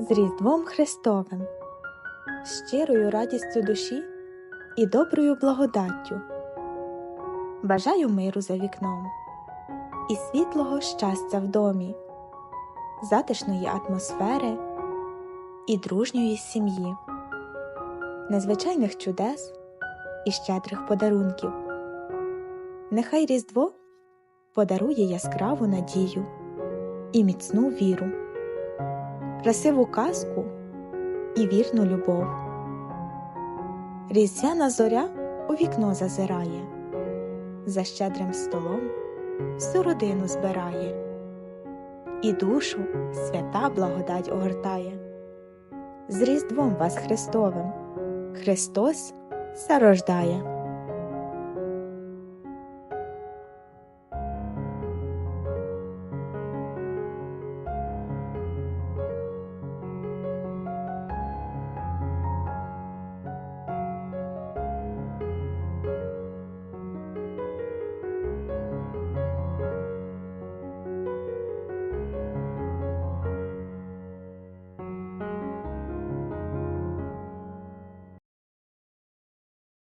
з Різдвом Христовим, щирою радістю душі і доброю благодаттю. Бажаю миру за вікном і світлого щастя в домі, затишної атмосфери і дружньої сім'ї, незвичайних чудес і щедрих подарунків. Нехай Різдво подарує яскраву надію і міцну віру, красиву казку і вірну любов. Різдвяна зоря у вікно зазирає, за щедрим столом всю родину збирає, і душу свята благодать огортає. З Різдвом вас Христовим Христос зарождає.